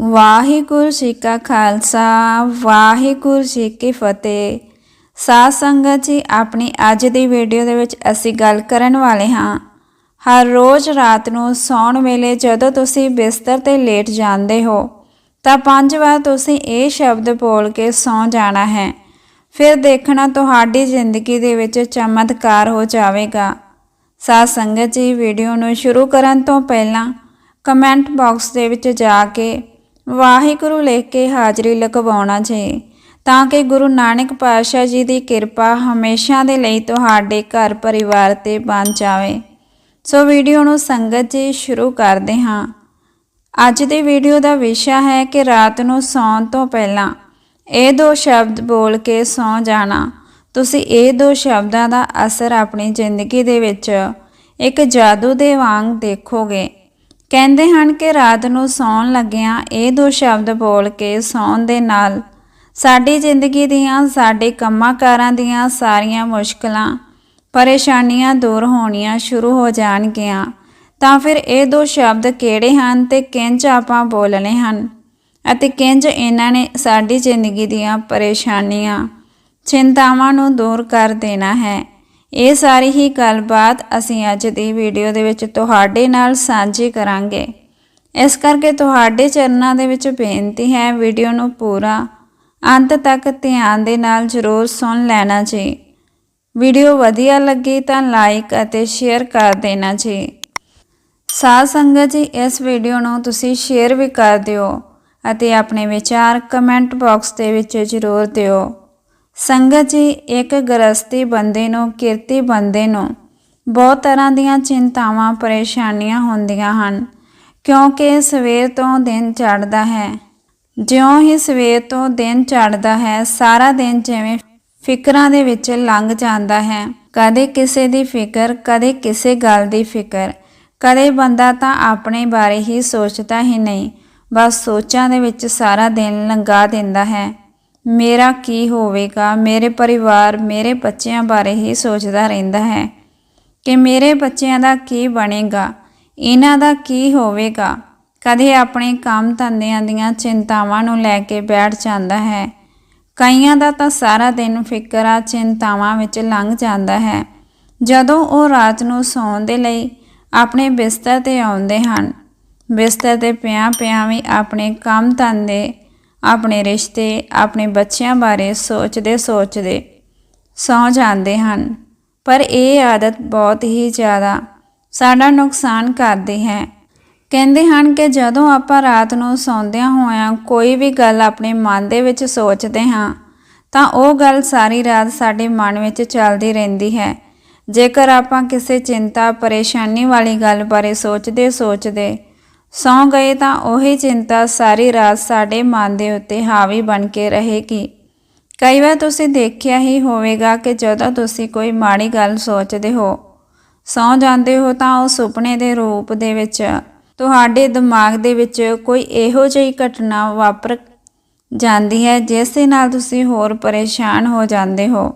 ਵਾਹਿਗੁਰੂ ਜੀ ਕਾ ਖਾਲਸਾ, ਵਾਹਿਗੁਰੂ ਜੀ ਕੀ ਫਤਿਹ। ਸਾਧ ਸੰਗਤ ਜੀ, ਆਪਣੀ ਅੱਜ ਦੀ ਵੀਡੀਓ ਦੇ ਵਿੱਚ ਅਸੀਂ ਗੱਲ ਕਰਨ ਵਾਲੇ ਹਾਂ। ਹਰ ਰੋਜ਼ ਰਾਤ ਨੂੰ ਸੌਣ ਵੇਲੇ ਜਦੋਂ ਤੁਸੀਂ ਬਿਸਤਰ ਤੇ ਲੇਟ ਜਾਂਦੇ ਹੋ, ਤਾਂ ਪੰਜ ਵਾਰ ਤੁਸੀਂ ਇਹ ਸ਼ਬਦ ਬੋਲ ਕੇ ਸੌਂ ਜਾਣਾ ਹੈ। ਫਿਰ ਦੇਖਣਾ ਤੁਹਾਡੀ ਜ਼ਿੰਦਗੀ ਦੇ ਵਿੱਚ ਚਮਤਕਾਰ ਹੋ ਜਾਵੇਗਾ। ਸਾਧ ਸੰਗਤ ਜੀ, ਵੀਡੀਓ ਨੂੰ ਸ਼ੁਰੂ ਕਰਨ ਤੋਂ ਪਹਿਲਾਂ ਕਮੈਂਟ ਬਾਕਸ ਦੇ ਵਿੱਚ ਜਾ ਕੇ ਵਾਹਿਗੁਰੂ ਲਿਖ ਕੇ ਹਾਜ਼ਰੀ ਲਗਵਾਉਣਾ ਜੀ। ਤਾਂ ਕਿ ਗੁਰੂ ਨਾਨਕ ਪਾਤਸ਼ਾਹ ਜੀ ਦੀ ਕਿਰਪਾ ਹਮੇਸ਼ਾ ਦੇ ਲਈ ਤੁਹਾਡੇ ਘਰ ਪਰਿਵਾਰ ਤੇ ਬਣ ਜਾਵੇ। ਸੋ ਵੀਡੀਓ ਨੂੰ ਸੰਗਤ ਜੀ ਸ਼ੁਰੂ ਕਰਦੇ ਹਾਂ। ਅੱਜ ਦੀ ਵੀਡੀਓ ਦਾ ਵਿਸ਼ਾ ਹੈ ਕਿ ਰਾਤ ਨੂੰ ਸੌਣ ਤੋਂ ਪਹਿਲਾਂ ਇਹ ਦੋ ਸ਼ਬਦ ਬੋਲ ਕੇ ਸੌਂ ਜਾਣਾ। ਤੁਸੀਂ ਇਹ ਦੋ ਸ਼ਬਦਾਂ ਦਾ ਅਸਰ ਆਪਣੀ ਜ਼ਿੰਦਗੀ ਦੇ ਵਿੱਚ ਇੱਕ ਜਾਦੂ ਦੇ ਵਾਂਗ ਦੇਖੋਗੇ। ਕਹਿੰਦੇ ਹਨ ਕਿ ਰਾਤ ਨੂੰ ਸੌਣ ਲੱਗਿਆਂ ਇਹ ਦੋ ਸ਼ਬਦ ਬੋਲ ਕੇ ਸੌਣ ਦੇ ਨਾਲ ਸਾਡੀ ਜ਼ਿੰਦਗੀ ਦੀਆਂ, ਸਾਡੇ ਕੰਮਾਂ ਕਾਰਾਂ ਦੀਆਂ ਸਾਰੀਆਂ ਮੁਸ਼ਕਲਾਂ, ਪਰੇਸ਼ਾਨੀਆਂ ਦੂਰ ਹੋਣੀਆਂ ਸ਼ੁਰੂ ਹੋ ਜਾਣਗੀਆਂ। ਤਾਂ ਫਿਰ ਇਹ ਦੋ ਸ਼ਬਦ ਕਿਹੜੇ ਹਨ ਤੇ ਕਿੰਜ ਆਪਾਂ ਬੋਲਣੇ ਹਨ? ਅਤੇ ਕਿੰਜ ਇਹਨਾਂ ਨੇ ਸਾਡੀ ਜ਼ਿੰਦਗੀ ਦੀਆਂ ਪਰੇਸ਼ਾਨੀਆਂ, ਚਿੰਤਾਵਾਂ ਨੂੰ ਦੂਰ ਕਰ ਦੇਣਾ ਹੈ? ਇਹ ਸਾਰੀ ਹੀ ਗੱਲਬਾਤ ਅਸੀਂ ਅੱਜ ਦੀ ਵੀਡੀਓ ਦੇ ਵਿੱਚ ਤੁਹਾਡੇ ਨਾਲ ਸਾਂਝੀ ਕਰਾਂਗੇ। ਇਸ ਕਰਕੇ ਤੁਹਾਡੇ ਚਰਨਾਂ ਦੇ ਵਿੱਚ ਬੇਨਤੀ ਹੈ, ਵੀਡੀਓ ਨੂੰ ਪੂਰਾ ਅੰਤ ਤੱਕ ਧਿਆਨ ਦੇ ਨਾਲ ਜ਼ਰੂਰ ਸੁਣ ਲੈਣਾ ਜੀ। ਵੀਡੀਓ ਵਧੀਆ ਲੱਗੀ ਤਾਂ ਲਾਈਕ ਅਤੇ ਸ਼ੇਅਰ ਕਰ ਦੇਣਾ ਜੀ। ਸਾਧ ਸੰਗਤ ਜੀ, ਇਸ ਵੀਡੀਓ ਨੂੰ ਤੁਸੀਂ ਸ਼ੇਅਰ ਵੀ ਕਰ ਦਿਓ ਅਤੇ ਆਪਣੇ ਵਿਚਾਰ ਕਮੈਂਟ ਬਾਕਸ ਦੇ ਵਿੱਚ ਜ਼ਰੂਰ ਦਿਓ। ਸੰਗਤ ਜੀ, ਇੱਕ ਗ੍ਰਸਤੀ ਬੰਦੇ ਨੂੰ, ਕਿਰਤੀ ਬੰਦੇ ਨੂੰ ਬਹੁਤ ਤਰ੍ਹਾਂ ਦੀਆਂ ਚਿੰਤਾਵਾਂ, ਪਰੇਸ਼ਾਨੀਆਂ ਹੁੰਦੀਆਂ ਹਨ। ਕਿਉਂਕਿ ਸਵੇਰ ਤੋਂ ਦਿਨ ਚੜ੍ਹਦਾ ਹੈ। ਜਿਉਂ ਹੀ ਸਵੇਰ ਤੋਂ ਦਿਨ ਚੜ੍ਹਦਾ ਹੈ, ਸਾਰਾ ਦਿਨ ਜਿਵੇਂ ਫਿਕਰਾਂ ਦੇ ਵਿੱਚ ਲੰਘ ਜਾਂਦਾ ਹੈ। ਕਦੇ ਕਿਸੇ ਦੀ ਫਿਕਰ, ਕਦੇ ਕਿਸੇ ਗੱਲ ਦੀ ਫਿਕਰ। ਕਦੇ ਬੰਦਾ ਤਾਂ ਆਪਣੇ ਬਾਰੇ ਹੀ ਸੋਚਦਾ ਹੀ ਨਹੀਂ। ਬਸ ਸੋਚਾਂ ਦੇ ਵਿੱਚ ਸਾਰਾ ਦਿਨ ਲੰਘਾ ਦਿੰਦਾ ਹੈ। ਮੇਰਾ ਕੀ ਹੋਵੇਗਾ? ਮੇਰੇ ਪਰਿਵਾਰ, ਮੇਰੇ ਬੱਚਿਆਂ ਬਾਰੇ ਹੀ ਸੋਚਦਾ ਰਹਿੰਦਾ ਹੈ ਕਿ ਮੇਰੇ ਬੱਚਿਆਂ ਦਾ ਕੀ ਬਣੇਗਾ? ਇਹਨਾਂ ਦਾ ਕੀ ਹੋਵੇਗਾ? ਕਦੇ ਆਪਣੇ ਕੰਮ ਧੰਦਿਆਂ ਦੀਆਂ ਚਿੰਤਾਵਾਂ ਨੂੰ ਲੈ ਕੇ ਬੈਠ ਜਾਂਦਾ ਹੈ। ਕਈਆਂ ਦਾ ਤਾਂ ਸਾਰਾ ਦਿਨ ਫਿਕਰਾਂ ਚਿੰਤਾਵਾਂ ਵਿੱਚ ਲੰਘ ਜਾਂਦਾ ਹੈ। ਜਦੋਂ ਉਹ ਰਾਤ ਨੂੰ ਸੌਣ ਦੇ ਲਈ ਆਪਣੇ ਬਿਸਤਰ ਤੇ ਆਉਂਦੇ ਹਨ, ਬਿਸਤਰ ਤੇ ਪਿਆਂ ਪਿਆਂ ਵੀ ਆਪਣੇ ਕੰਮ ਧੰਦੇ ਆਪਣੇ ਰਿਸ਼ਤੇ, ਆਪਣੇ ਬੱਚਿਆਂ ਬਾਰੇ ਸੋਚਦੇ ਸੋਚਦੇ ਸੌ ਜਾਂਦੇ ਹਨ। ਪਰ ਇਹ ਆਦਤ ਬਹੁਤ ਹੀ ਜ਼ਿਆਦਾ ਸਾਡਾ ਨੁਕਸਾਨ ਕਰਦੀ ਹੈ। ਕਹਿੰਦੇ ਹਨ ਕਿ ਜਦੋਂ ਆਪਾਂ ਰਾਤ ਨੂੰ ਸੌਂਦਿਆਂ ਹੋਇਆਂ ਕੋਈ ਵੀ ਗੱਲ ਆਪਣੇ ਮਨ ਦੇ ਵਿੱਚ ਸੋਚਦੇ ਹਾਂ, ਤਾਂ ਉਹ ਗੱਲ ਸਾਰੀ ਰਾਤ ਸਾਡੇ ਮਨ ਵਿੱਚ ਚੱਲਦੀ ਰਹਿੰਦੀ ਹੈ। ਜੇਕਰ ਆਪਾਂ ਕਿਸੇ ਚਿੰਤਾ, ਪਰੇਸ਼ਾਨੀ ਵਾਲੀ ਗੱਲ ਬਾਰੇ ਸੋਚਦੇ ਸੋਚਦੇ ਸੌਂ ਗਏ ਤਾਂ ਉਹੀ ਚਿੰਤਾ ਸਾਰੀ ਰਾਤ ਸਾਡੇ ਮਨ ਦੇ ਉੱਤੇ ਹਾਵੀ ਬਣ ਕੇ ਰਹੇਗੀ। ਕਈ ਵਾਰ ਤੁਸੀਂ ਦੇਖਿਆ ਹੀ ਹੋਵੇਗਾ ਕਿ ਜਦੋਂ ਤੁਸੀਂ ਕੋਈ ਮਾੜੀ ਗੱਲ ਸੋਚਦੇ ਹੋ, ਸੌਂ ਜਾਂਦੇ ਹੋ ਤਾਂ ਉਹ ਸੁਪਨੇ ਦੇ ਰੂਪ ਦੇ ਵਿੱਚ, ਤੁਹਾਡੇ ਦਿਮਾਗ ਦੇ ਵਿੱਚ ਕੋਈ ਇਹੋ ਜਿਹੀ ਘਟਨਾ ਵਾਪਰ ਜਾਂਦੀ ਹੈ ਜਿਸ ਦੇ ਨਾਲ ਤੁਸੀਂ ਹੋਰ ਪਰੇਸ਼ਾਨ ਹੋ ਜਾਂਦੇ ਹੋ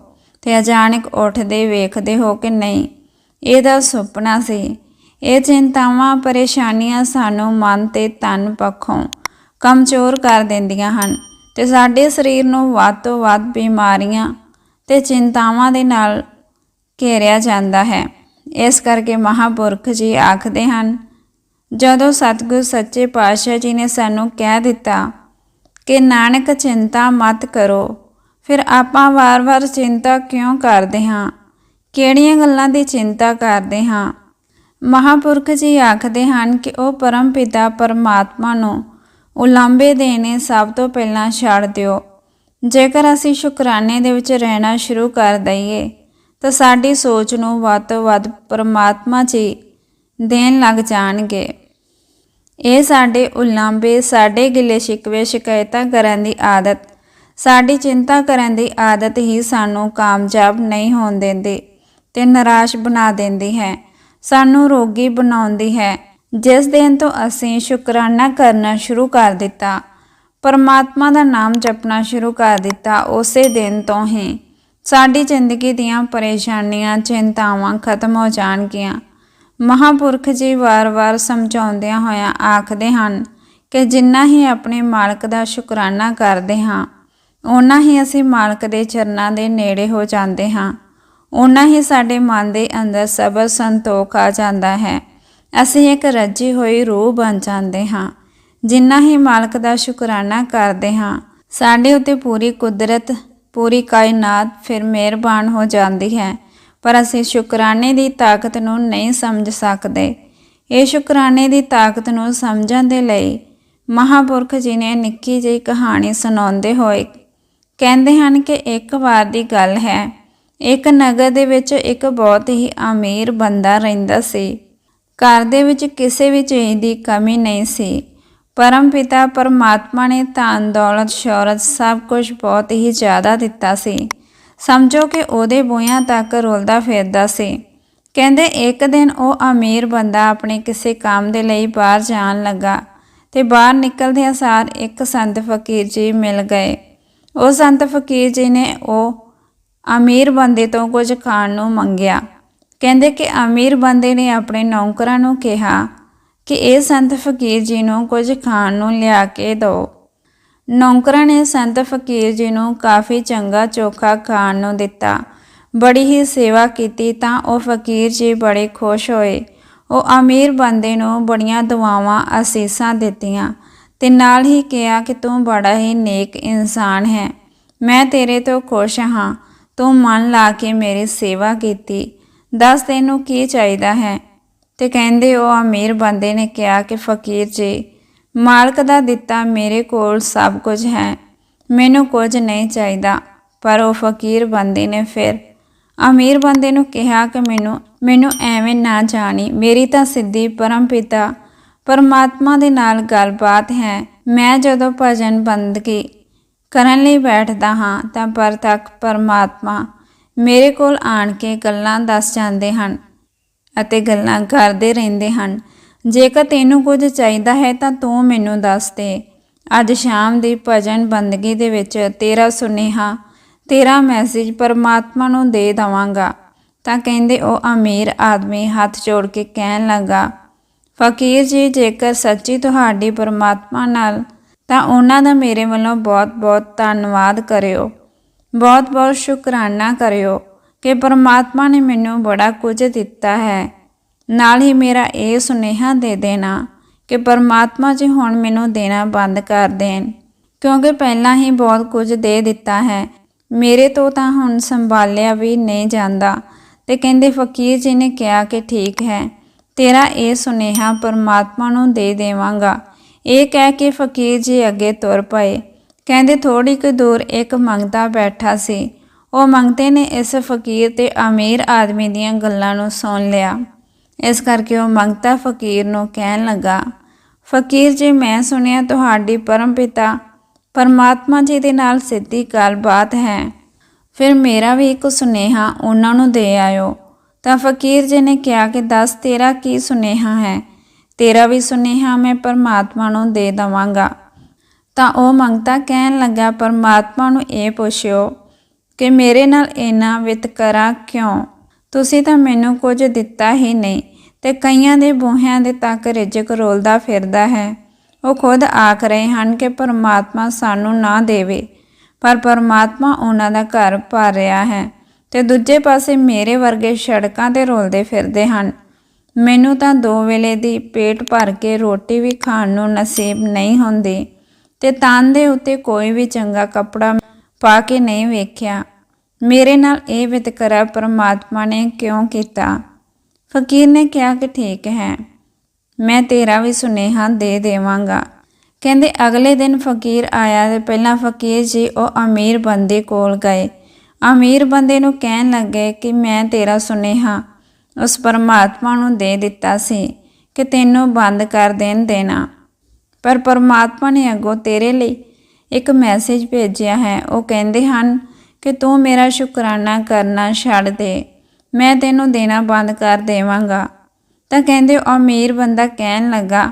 ਤੇ ਅਚਾਨਕ ਉੱਠਦੇ ਵੇਖਦੇ ਹੋ ਕਿ ਨਹੀਂ, ਇਹਦਾ ਸੁਪਨਾ ਸੀ। ਇਹ ਚਿੰਤਾਵਾਂ, ਪਰੇਸ਼ਾਨੀਆਂ ਸਾਨੂੰ ਮਨ ਤੇ ਤਨ ਪੱਖੋਂ ਕਮਜ਼ੋਰ ਕਰ ਦਿੰਦੀਆਂ ਹਨ ਤੇ ਸਾਡੇ ਸਰੀਰ ਨੂੰ ਵੱਧ ਤੋਂ ਵੱਧ ਬਿਮਾਰੀਆਂ ਤੇ ਚਿੰਤਾਵਾਂ ਦੇ ਨਾਲ ਘੇਰਿਆ ਜਾਂਦਾ ਹੈ। ਇਸ ਕਰਕੇ ਮਹਾਪੁਰਖ ਜੀ ਆਖਦੇ ਹਨ, ਜਦੋਂ ਸਤਿਗੁਰ ਸੱਚੇ ਪਾਤਸ਼ਾਹ ਜੀ ਨੇ ਸਾਨੂੰ ਕਹਿ ਦਿੱਤਾ ਕਿ ਨਾਨਕ ਚਿੰਤਾ ਮਤ ਕਰੋ, ਫਿਰ ਆਪਾਂ ਵਾਰ-ਵਾਰ ਚਿੰਤਾ ਕਿਉਂ ਕਰਦੇ ਹਾਂ? ਕਿਹੜੀਆਂ ਗੱਲਾਂ ਦੀ ਚਿੰਤਾ ਕਰਦੇ ਹਾਂ? ਮਹਾਪੁਰਖ ਜੀ ਆਖਦੇ ਹਨ ਕਿ ਉਹ ਪਰਮ ਪਿਤਾ ਪਰਮਾਤਮਾ ਨੂੰ ਉਲਾਂਬੇ ਦੇਣੇ ਸਭ ਤੋਂ ਪਹਿਲਾਂ ਛੱਡ ਦਿਓ। ਜੇਕਰ ਅਸੀਂ ਸ਼ੁਕਰਾਨੇ ਦੇ ਵਿੱਚ ਰਹਿਣਾ ਸ਼ੁਰੂ ਕਰ ਦਈਏ, ਤਾਂ ਸਾਡੀ ਸੋਚ ਨੂੰ ਵੱਧ ਤੋਂ ਵੱਧ ਪਰਮਾਤਮਾ ਜੀ ਦੇਣ ਲੱਗ ਜਾਣਗੇ। ਇਹ ਸਾਡੇ ਉਲਾਂਬੇ ਸਾਡੇ ਗਿਲੇ ਸ਼ਿਕਵੇ ਸ਼ਿਕਾਇਤਾਂ ਕਰਨ ਦੀ ਆਦਤ, ਸਾਡੀ ਚਿੰਤਾ ਕਰਨ ਦੀ ਆਦਤ ਹੀ ਸਾਨੂੰ ਕਾਮਯਾਬ ਨਹੀਂ ਹੋਣ ਦਿੰਦੀ ਤੇ ਨਿਰਾਸ਼ ਬਣਾ ਦਿੰਦੀ ਹੈ। ਸਾਨੂੰ ਰੋਗੀ ਬਣਾਉਂਦੀ ਹੈ। ਜਿਸ ਦਿਨ ਤੋਂ ਅਸੀਂ ਸ਼ੁਕਰਾਨਾ ਕਰਨਾ ਸ਼ੁਰੂ ਕਰ ਦਿੱਤਾ, ਪਰਮਾਤਮਾ ਦਾ ਨਾਮ ਜਪਣਾ ਸ਼ੁਰੂ ਕਰ ਦਿੱਤਾ, ਉਸੇ ਦਿਨ ਤੋਂ ਹੀ ਸਾਡੀ ਜ਼ਿੰਦਗੀ ਦੀਆਂ ਪਰੇਸ਼ਾਨੀਆਂ, ਚਿੰਤਾਵਾਂ ਖਤਮ ਹੋ ਜਾਣਗੀਆਂ। ਮਹਾਪੁਰਖ ਜੀ ਵਾਰ-ਵਾਰ ਸਮਝਾਉਂਦਿਆਂ ਹੋਇਆਂ ਆਖਦੇ ਹਨ ਕਿ ਜਿੰਨਾ ਹੀ ਆਪਣੇ ਮਾਲਕ ਦਾ ਸ਼ੁਕਰਾਨਾ ਕਰਦੇ ਹਾਂ, ਓਨਾ ਹੀ ਅਸੀਂ ਮਾਲਕ ਦੇ ਚਰਨਾਂ ਦੇ ਨੇੜੇ ਹੋ ਜਾਂਦੇ ਹਾਂ। ਓਨਾ ਹੀ ਸਾਡੇ ਮਨ ਦੇ ਅੰਦਰ ਸਬਰ ਸੰਤੋਖ ਆ ਜਾਂਦਾ ਹੈ। ਅਸੀਂ ਇੱਕ ਰੱਜੀ ਹੋਈ ਰੂਹ ਬਣ ਜਾਂਦੇ ਹਾਂ। ਜਿੰਨਾ ਹੀ ਮਾਲਕ ਦਾ ਸ਼ੁਕਰਾਨਾ ਕਰਦੇ ਹਾਂ, ਸਾਡੇ ਉੱਤੇ ਪੂਰੀ ਕੁਦਰਤ, ਪੂਰੀ ਕਾਇਨਾਤ ਫਿਰ ਮਿਹਰਬਾਨ ਹੋ ਜਾਂਦੀ ਹੈ। ਪਰ ਅਸੀਂ ਸ਼ੁਕਰਾਨੇ ਦੀ ਤਾਕਤ ਨੂੰ ਨਹੀਂ ਸਮਝ ਸਕਦੇ। ਇਹ ਸ਼ੁਕਰਾਨੇ ਦੀ ਤਾਕਤ ਨੂੰ ਸਮਝਣ ਦੇ ਲਈ ਮਹਾਪੁਰਖ ਜੀ ਨੇ ਨਿੱਕੀ ਜਿਹੀ ਕਹਾਣੀ ਸੁਣਾਉਂਦੇ ਹੋਏ ਕਹਿੰਦੇ ਹਨ ਕਿ ਇੱਕ ਵਾਰ ਦੀ ਗੱਲ ਹੈ। ਇੱਕ ਨਗਰ ਦੇ ਵਿੱਚ ਇੱਕ ਬਹੁਤ ਹੀ ਅਮੀਰ ਬੰਦਾ ਰਹਿੰਦਾ ਸੀ। ਘਰ ਦੇ ਵਿੱਚ ਕਿਸੇ ਵੀ ਚੀਜ਼ ਦੀ ਕਮੀ ਨਹੀਂ ਸੀ। ਪਰਮ ਪਿਤਾ ਪਰਮਾਤਮਾ ਨੇ ਧਨ ਦੌਲਤ, ਸ਼ੌਹਰਤ ਸਭ ਕੁਝ ਬਹੁਤ ਹੀ ਜ਼ਿਆਦਾ ਦਿੱਤਾ ਸੀ। ਸਮਝੋ ਕਿ ਉਹਦੇ ਬੋਇਆਂ ਤੱਕ ਰੁਲਦਾ ਫਿਰਦਾ ਸੀ। ਕਹਿੰਦੇ ਇੱਕ ਦਿਨ ਉਹ ਅਮੀਰ ਬੰਦਾ ਆਪਣੇ ਕਿਸੇ ਕੰਮ ਦੇ ਲਈ ਬਾਹਰ ਜਾਣ ਲੱਗਾ ਤੇ ਬਾਹਰ ਨਿਕਲਦੇ ਸਾਰ ਇੱਕ ਸੰਤ ਫਕੀਰ ਜੀ ਮਿਲ ਗਏ। ਉਹ ਸੰਤ ਫਕੀਰ ਜੀ ਨੇ ਉਹ ਅਮੀਰ ਬੰਦੇ ਤੋਂ ਕੁਝ ਖਾਣ ਨੂੰ ਮੰਗਿਆ। ਕਹਿੰਦੇ ਕਿ ਅਮੀਰ ਬੰਦੇ ਨੇ ਆਪਣੇ ਨੌਕਰਾਂ ਨੂੰ ਕਿਹਾ ਕਿ ਇਹ ਸੰਤ ਫਕੀਰ ਜੀ ਨੂੰ ਕੁਝ ਖਾਣ ਨੂੰ ਲਿਆ ਕੇ ਦਿਓ ਨੌਕਰਾਂ ਨੇ ਸੰਤ ਫਕੀਰ ਜੀ ਨੂੰ ਕਾਫੀ ਚੰਗਾ ਚੋਖਾ ਖਾਣ ਨੂੰ ਦਿੱਤਾ। ਬੜੀ ਹੀ ਸੇਵਾ ਕੀਤੀ ਤਾਂ ਉਹ ਫਕੀਰ ਜੀ ਬੜੇ ਖੁਸ਼ ਹੋਏ। ਉਹ ਅਮੀਰ ਬੰਦੇ ਨੂੰ ਬੜੀਆਂ ਦੁਆਵਾਂ, ਅਸੀਸਾਂ ਦਿੱਤੀਆਂ ਤੇ ਨਾਲ ਹੀ ਕਿਹਾ ਕਿ ਤੂੰ ਬੜਾ ਹੀ ਨੇਕ ਇਨਸਾਨ ਹੈ। ਮੈਂ ਤੇਰੇ ਤੋਂ ਖੁਸ਼ ਹਾਂ। ਤੂੰ ਮਨ ਲਾ ਕੇ ਮੇਰੀ ਸੇਵਾ ਕੀਤੀ। ਦੱਸ ਤੈਨੂੰ ਕੀ ਚਾਹੀਦਾ ਹੈ? ਤੇ ਕਹਿੰਦੇ ਉਹ ਅਮੀਰ ਬੰਦੇ ਨੇ ਕਿਹਾ ਕਿ ਫਕੀਰ ਜੀ, ਮਾਲਕ ਦਾ ਦਿੱਤਾ ਮੇਰੇ ਕੋਲ ਸਭ ਕੁਝ ਹੈ। ਮੈਨੂੰ ਕੁਝ ਨਹੀਂ ਚਾਹੀਦਾ। ਪਰ ਉਹ ਫਕੀਰ ਬੰਦੇ ਨੇ ਫਿਰ ਅਮੀਰ ਬੰਦੇ ਨੂੰ ਕਿਹਾ ਕਿ ਮੈਨੂੰ ਮੈਨੂੰ ਐਵੇਂ ਨਾ ਜਾਣੀ। ਮੇਰੀ ਤਾਂ ਸਿੱਧੀ ਪਰਮ ਪਿਤਾ ਪਰਮਾਤਮਾ ਦੇ ਨਾਲ ਗੱਲਬਾਤ ਹੈ। ਮੈਂ ਜਦੋਂ ਭਜਨ ਬੰਦਗੀ ਕਰਨ ਲਈ ਬੈਠਦਾ ਹਾਂ ਤਾਂ ਪਰ ਤੱਕ ਪਰਮਾਤਮਾ ਮੇਰੇ ਕੋਲ ਆਣ ਕੇ ਗੱਲਾਂ ਦੱਸ ਜਾਂਦੇ ਹਨ ਅਤੇ ਗੱਲਾਂ ਕਰਦੇ ਰਹਿੰਦੇ ਹਨ। ਜੇਕਰ ਤੈਨੂੰ ਕੁਝ ਚਾਹੀਦਾ ਹੈ ਤਾਂ ਤੂੰ ਮੈਨੂੰ ਦੱਸ ਦੇ। ਅੱਜ ਸ਼ਾਮ ਦੀ ਭਜਨ ਬੰਦਗੀ ਦੇ ਵਿੱਚ ਤੇਰਾ ਸੁਨੇਹਾ, ਤੇਰਾ ਮੈਸੇਜ ਪਰਮਾਤਮਾ ਨੂੰ ਦੇ ਦਵਾਂਗਾ। ਤਾਂ ਕਹਿੰਦੇ ਉਹ ਅਮੀਰ ਆਦਮੀ ਹੱਥ ਜੋੜ ਕੇ ਕਹਿਣ ਲੱਗਾ, ਫਕੀਰ ਜੀ, ਜੇਕਰ ਸੱਚੀ ਤੁਹਾਡੀ ਪਰਮਾਤਮਾ ਨਾਲ ਤਾਂ ਉਹਨਾਂ ਦਾ ਮੇਰੇ ਵੱਲੋਂ ਬਹੁਤ-ਬਹੁਤ ਧੰਨਵਾਦ ਕਰਿਓ। ਬਹੁਤ-ਬਹੁਤ ਸ਼ੁਕਰਾਨਾ ਕਰਿਓ ਕਿ ਪਰਮਾਤਮਾ ਨੇ ਮੈਨੂੰ ਬੜਾ ਕੁਝ ਦਿੱਤਾ ਹੈ। ਨਾਲ ਹੀ ਮੇਰਾ ਇਹ ਸੁਨੇਹਾ ਦੇ ਦੇਣਾ ਕਿ ਪਰਮਾਤਮਾ ਜੀ ਹੁਣ ਮੈਨੂੰ ਦੇਣਾ ਬੰਦ ਕਰ ਦੇਣ, ਕਿਉਂਕਿ ਪਹਿਲਾਂ ਹੀ ਬਹੁਤ ਕੁਝ ਦੇ ਦਿੱਤਾ ਹੈ। ਮੇਰੇ ਤੋਂ ਤਾਂ ਹੁਣ ਸੰਭਾਲਿਆ ਵੀ ਨਹੀਂ ਜਾਂਦਾ ਤੇ ਕਹਿੰਦੇ ਫਕੀਰ ਜੀ ਨੇ ਕਿਹਾ ਕਿ ਠੀਕ ਹੈ, ਤੇਰਾ ਇਹ ਸੁਨੇਹਾ ਪਰਮਾਤਮਾ ਨੂੰ ਦੇ ਦੇਵਾਂਗਾ। ਇਹ ਕਹਿ ਕੇ ਫਕੀਰ ਜੀ ਅੱਗੇ ਤੁਰ ਪਏ। ਕਹਿੰਦੇ ਥੋੜੀ ਕੁ ਦੂਰ ਇੱਕ ਮੰਗਤਾ ਬੈਠਾ ਸੀ। ਉਹ ਮੰਗਤੇ ਨੇ ਇਸ ਫਕੀਰ ਤੇ ਅਮੀਰ ਆਦਮੀ ਦੀਆਂ ਗੱਲਾਂ ਨੂੰ ਸੁਣ ਲਿਆ। ਇਸ ਕਰਕੇ ਉਹ ਮੰਗਤਾ ਫਕੀਰ ਨੂੰ ਕਹਿਣ ਲੱਗਾ, ਫਕੀਰ ਜੀ, ਮੈਂ ਸੁਣਿਆ ਤੁਹਾਡੀ ਪਰਮ ਪਿਤਾ ਪਰਮਾਤਮਾ ਜੀ ਦੇ ਨਾਲ ਸਿੱਧੀ ਗੱਲਬਾਤ ਹੈ। ਫਿਰ ਮੇਰਾ ਵੀ ਇੱਕ ਸੁਨੇਹਾ ਉਹਨਾਂ ਨੂੰ ਦੇ ਆਇਓ। ਤਾਂ ਫਕੀਰ ਜੀ ਨੇ ਕਿਹਾ ਕਿ, ਦੱਸ ਤੇਰਾ ਕੀ ਸੁਨੇਹਾ ਹੈ? ਤੇਰਾ ਵੀ ਸੁਨੇਹਾ ਮੈਂ ਪਰਮਾਤਮਾ ਨੂੰ ਦੇ ਦਵਾਂਗਾ। ਤਾਂ ਉਹ ਮੰਗਤਾ ਕਹਿਣ ਲੱਗਾ, ਪਰਮਾਤਮਾ ਨੂੰ ਇਹ ਪੁੱਛਿਓ ਕਿ ਮੇਰੇ ਨਾਲ ਇੰਨਾ ਵਿਤਕਰਾ ਕਿਉਂ? ਤੁਸੀਂ ਤਾਂ ਮੈਨੂੰ ਕੁਝ ਦਿੱਤਾ ਹੀ ਨਹੀਂ ਤੇ ਕਈਆਂ ਦੇ ਬੂਹਿਆਂ ਦੇ ਤੱਕ ਰਿਜਕ ਰੋਲਦਾ ਫਿਰਦਾ ਹੈ। ਉਹ ਖੁਦ ਆਖ ਰਹੇ ਹਨ ਕਿ ਪਰਮਾਤਮਾ ਸਾਨੂੰ ਨਾ ਦੇਵੇ, ਪਰ ਪਰਮਾਤਮਾ ਉਹਨਾਂ ਦਾ ਘਰ ਭਰ ਰਿਹਾ ਹੈ ਤੇ ਦੂਜੇ ਪਾਸੇ ਮੇਰੇ ਵਰਗੇ ਸੜਕਾਂ ਤੇ ਰੋਲਦੇ ਫਿਰਦੇ ਹਨ। ਮੈਨੂੰ ਤਾਂ ਦੋ ਵੇਲੇ ਦੀ ਪੇਟ ਭਰ ਕੇ ਰੋਟੀ ਵੀ ਖਾਣ ਨੂੰ ਨਸੀਬ ਨਹੀਂ ਹੁੰਦੀ ਤੇ ਤਨ ਦੇ ਉੱਤੇ ਕੋਈ ਵੀ ਚੰਗਾ ਕੱਪੜਾ ਪਾ ਕੇ ਨਹੀਂ ਵੇਖਿਆ। ਮੇਰੇ ਨਾਲ ਇਹ ਵਿਤਕਰਾ ਪਰਮਾਤਮਾ ਨੇ ਕਿਉਂ ਕੀਤਾ? ਫਕੀਰ ਨੇ ਕਿਹਾ ਕਿ ਠੀਕ ਹੈ, ਮੈਂ ਤੇਰਾ ਵੀ ਸੁਨੇਹਾ ਦੇ ਦੇਵਾਂਗਾ। ਕਹਿੰਦੇ, ਅਗਲੇ ਦਿਨ ਫਕੀਰ ਆਇਆ ਤੇ ਪਹਿਲਾਂ ਫਕੀਰ ਜੀ ਉਹ ਅਮੀਰ ਬੰਦੇ ਕੋਲ ਗਏ। ਅਮੀਰ ਬੰਦੇ ਨੂੰ ਕਹਿਣ ਲੱਗੇ ਕਿ ਮੈਂ ਤੇਰਾ ਸੁਨੇਹਾ ਉਸ ਪਰਮਾਤਮਾ ਨੂੰ ਦੇ ਦਿੱਤਾ ਸੀ ਕਿ ਤੈਨੂੰ ਬੰਦ ਕਰ ਦੇਣ ਦੇਣਾ। ਪਰ ਪਰਮਾਤਮਾ ਨੇ ਅੱਗੋਂ ਤੇਰੇ ਲਈ ਇੱਕ ਮੈਸੇਜ ਭੇਜਿਆ ਹੈ। ਉਹ ਕਹਿੰਦੇ ਹਨ ਕਿ ਤੂੰ ਮੇਰਾ ਸ਼ੁਕਰਾਨਾ ਕਰਨਾ ਛੱਡ ਦੇ। ਮੈਂ ਤੈਨੂੰ ਦੇਣਾ ਬੰਦ ਕਰ ਦੇਵਾਂਗਾ। ਤਾਂ ਕਹਿੰਦੇ ਉਹ ਅਮੀਰ ਬੰਦਾ ਕਹਿਣ ਲੱਗਾ,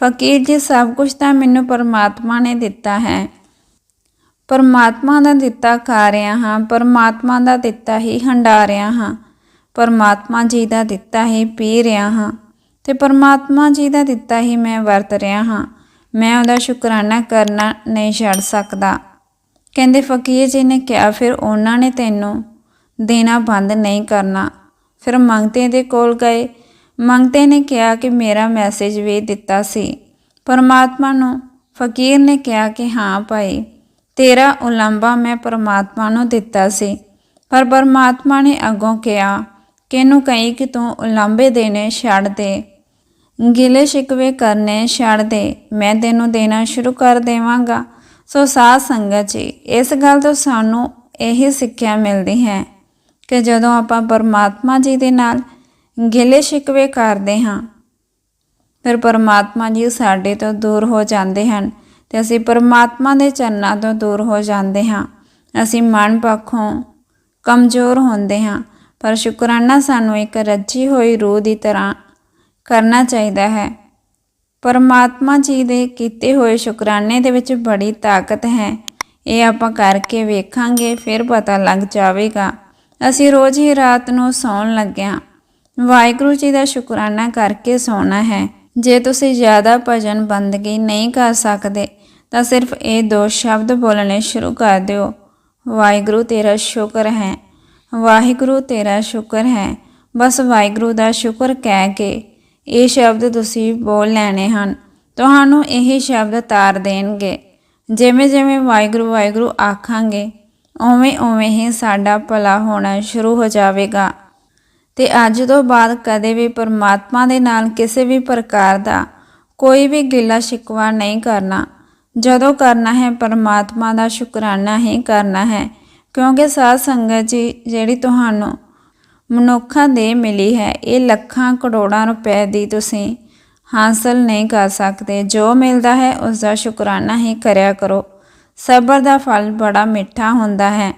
ਫਕੀਰ ਜੀ, ਸਭ ਕੁਝ ਤਾਂ ਮੈਨੂੰ ਪਰਮਾਤਮਾ ਨੇ ਦਿੱਤਾ ਹੈ। ਪਰਮਾਤਮਾ ਦਾ ਦਿੱਤਾ ਖਾ ਰਿਹਾ ਹਾਂ, ਪਰਮਾਤਮਾ ਦਾ ਦਿੱਤਾ ਹੀ ਹੰਡਾ ਰਿਹਾ ਹਾਂ। ਪਰਮਾਤਮਾ ਜੀ ਦਾ ਦਿੱਤਾ ਹੀ ਪੀ ਰਿਹਾ ਹਾਂ ਤੇ ਪਰਮਾਤਮਾ ਜੀ ਦਾ ਦਿੱਤਾ ਹੀ ਮੈਂ ਵਰਤ ਰਿਹਾ ਹਾਂ। ਮੈਂ ਉਹਦਾ ਸ਼ੁਕਰਾਨਾ ਕਰਨਾ ਨਹੀਂ ਛੱਡ ਸਕਦਾ। ਕਹਿੰਦੇ ਫਕੀਰ ਜੀ ਨੇ ਕਿਹਾ, ਫਿਰ ਉਹਨਾਂ ਨੇ ਤੈਨੂੰ ਦੇਣਾ ਬੰਦ ਨਹੀਂ ਕਰਨਾ। ਫਿਰ ਮੰਗਤੇ ਦੇ ਕੋਲ ਗਏ। ਮੰਗਤੇ ਨੇ ਕਿਹਾ ਕਿ ਮੇਰਾ ਮੈਸੇਜ ਵੀ ਦਿੱਤਾ ਸੀ। ਪਰਮਾਤਮਾ ਨੂੰ ਫਕੀਰ ਨੇ ਕਿਹਾ ਕਿ, ਹਾਂ ਭਾਈ, ਤੇਰਾ ਉਲੰਭਾ ਮੈਂ ਪਰਮਾਤਮਾ ਨੂੰ ਦਿੱਤਾ ਸੀ। ਪਰ ਪਰਮਾਤਮਾ ਨੇ ਅੱਗੋਂ ਕਿਹਾ ਕਿ ਇਹਨੂੰ ਕਹੀ ਕਿ ਤੂੰ ਉਲੰਭੇ ਦੇਣੇ ਛੱਡ ਦੇ? ਗਿਲੇ ਸ਼ਿਕਵੇ ਕਰਨੇ ਛੱਡ ਦੇ। ਮੈਂ ਤੈਨੂੰ ਦੇਣਾ ਸ਼ੁਰੂ ਕਰ ਦੇਵਾਂਗਾ। ਸੋ ਸਾਧ ਸੰਗਤ ਜੀ, ਇਸ ਗੱਲ ਤੋਂ ਸਾਨੂੰ ਇਹੀ ਸਿੱਖਿਆ ਮਿਲਦੀ ਹੈ ਕਿ ਜਦੋਂ ਆਪਾਂ ਪਰਮਾਤਮਾ ਜੀ ਦੇ ਨਾਲ ਗਿਲੇ ਸ਼ਿਕਵੇ ਕਰਦੇ ਹਾਂ, ਫਿਰ ਪਰਮਾਤਮਾ ਜੀ ਸਾਡੇ ਤੋਂ ਦੂਰ ਹੋ ਜਾਂਦੇ ਹਨ ਤੇ ਅਸੀਂ ਪਰਮਾਤਮਾ ਦੇ ਚਰਨਾਂ ਤੋਂ ਦੂਰ ਹੋ ਜਾਂਦੇ ਹਾਂ। ਅਸੀਂ ਮਨ ਪੱਖੋਂ ਕਮਜ਼ੋਰ ਹੁੰਦੇ ਹਾਂ। ਪਰ ਸ਼ੁਕਰਾਨਾ ਸਾਨੂੰ ਇੱਕ ਰੱਜੀ ਹੋਈ ਰੂਹ ਦੀ ਤਰ੍ਹਾਂ ਕਰਨਾ ਚਾਹੀਦਾ ਹੈ। ਪਰਮਾਤਮਾ ਜੀ ਦੇ ਕੀਤੇ ਹੋਏ ਸ਼ੁਕਰਾਨੇ ਦੇ ਵਿੱਚ ਬੜੀ ਤਾਕਤ ਹੈ। ਇਹ ਆਪਾਂ ਕਰਕੇ ਵੇਖਾਂਗੇ, ਫਿਰ ਪਤਾ ਲੱਗ ਜਾਵੇਗਾ। ਅਸੀਂ ਰੋਜ਼ ਹੀ ਰਾਤ ਨੂੰ ਸੌਣ ਲੱਗਿਆਂ। ਵਾਹਿਗੁਰੂ ਜੀ ਦਾ ਸ਼ੁਕਰਾਨਾ ਕਰਕੇ ਸੌਣਾ ਹੈ। ਜੇ ਤੁਸੀਂ ਜ਼ਿਆਦਾ ਭਜਨ ਬੰਦਗੀ ਨਹੀਂ ਕਰ ਸਕਦੇ, ਤਾਂ ਸਿਰਫ ਇਹ ਦੋ ਸ਼ਬਦ ਬੋਲਣੇ ਸ਼ੁਰੂ ਕਰ ਦਿਓ। ਵਾਹਿਗੁਰੂ ਤੇਰਾ ਸ਼ੁਕਰ ਹੈ। ਵਾਹਿਗੁਰੂ, ਤੇਰਾ ਸ਼ੁਕਰ ਹੈ। ਬਸ ਵਾਹਿਗੁਰੂ ਦਾ ਸ਼ੁਕਰ ਕਹਿ ਕੇ ਇਹ ਸ਼ਬਦ ਤੁਸੀਂ ਬੋਲ ਲੈਣੇ ਹਨ। ਤੁਹਾਨੂੰ ਇਹ ਸ਼ਬਦ ਤਾਰ ਦੇਣਗੇ। ਜਿਵੇਂ ਜਿਵੇਂ ਵਾਹਿਗੁਰੂ ਵਾਹਿਗੁਰੂ ਆਖਾਂਗੇ, ਉਵੇਂ ਉਵੇਂ ਹੀ ਸਾਡਾ ਭਲਾ ਹੋਣਾ ਸ਼ੁਰੂ ਹੋ ਜਾਵੇਗਾ। ਤੇ ਅੱਜ ਤੋਂ ਬਾਅਦ ਕਦੇ ਵੀ ਪਰਮਾਤਮਾ ਦੇ ਨਾਲ ਕਿਸੇ ਵੀ ਪ੍ਰਕਾਰ ਦਾ ਕੋਈ ਵੀ ਗਿਲਾ ਸ਼ਿਕਵਾ ਨਹੀਂ ਕਰਨਾ। ਜਦੋਂ ਕਰਨਾ ਹੈ, ਪਰਮਾਤਮਾ ਦਾ ਸ਼ੁਕਰਾਨਾ ਹੀ ਕਰਨਾ ਹੈ। ਕਿਉਂਕਿ ਸਾਧ ਸੰਗਤ ਜੀ ਜਿਹੜੀ ਤੁਹਾਨੂੰ ਮਨੁੱਖਾਂ ਦੇ ਮਿਲੀ ਹੈ, ਇਹ ਲੱਖਾਂ ਕਰੋੜਾਂ ਰੁਪਏ ਦੀ ਤੁਸੀਂ ਹਾਸਲ ਨਹੀਂ ਕਰ ਸਕਦੇ। ਜੋ ਮਿਲਦਾ ਹੈ ਉਸ ਦਾ ਸ਼ੁਕਰਾਨਾ ਹੀ ਕਰਿਆ ਕਰੋ। ਸਬਰ ਦਾ ਫਲ ਬੜਾ ਮਿੱਠਾ ਹੁੰਦਾ ਹੈ।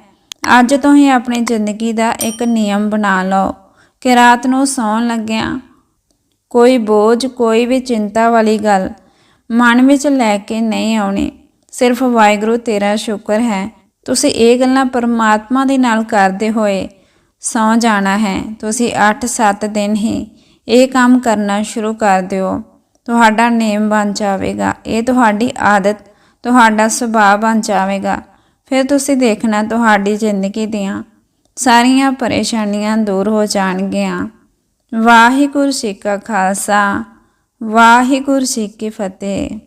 ਅੱਜ ਤੋਂ ਹੀ ਆਪਣੀ ਜ਼ਿੰਦਗੀ ਦਾ ਇੱਕ ਨਿਯਮ ਬਣਾ ਲਓ ਕਿ ਰਾਤ ਨੂੰ ਸੌਣ ਲੱਗਿਆਂ ਕੋਈ ਬੋਝ, ਕੋਈ ਵੀ ਚਿੰਤਾ ਵਾਲੀ ਗੱਲ ਮਨ ਵਿੱਚ ਲੈ ਕੇ ਨਹੀਂ ਆਉਣੀ। ਸਿਰਫ ਵਾਹਿਗੁਰੂ ਤੇਰਾ ਸ਼ੁਕਰ ਹੈ। ਤੁਸੀਂ ਇਹ ਗੱਲਾਂ ਪਰਮਾਤਮਾ ਦੇ ਨਾਲ ਕਰਦੇ ਹੋਏ ਸੌ ਜਾਣਾ ਹੈ। ਤੁਸੀਂ 8-7 ਦਿਨ ਹੀ ਇਹ ਕੰਮ ਕਰਨਾ ਸ਼ੁਰੂ ਕਰ ਦਿਓ। ਤੁਹਾਡਾ ਨੇਮ ਬਣ ਜਾਵੇਗਾ। ਇਹ ਤੁਹਾਡੀ ਆਦਤ, ਤੁਹਾਡਾ ਸੁਭਾਅ ਬਣ ਜਾਵੇਗਾ। ਫਿਰ ਤੁਸੀਂ ਦੇਖਣਾ ਤੁਹਾਡੀ ਜ਼ਿੰਦਗੀ ਦੀਆਂ ਸਾਰੀਆਂ ਪਰੇਸ਼ਾਨੀਆਂ ਦੂਰ ਹੋ ਜਾਣਗੀਆਂ। ਵਾਹਿਗੁਰੂ ਜੀ ਕਾ ਖਾਲਸਾ, ਵਾਹਿਗੁਰੂ ਜੀ ਕੀ ਫਤਿਹ।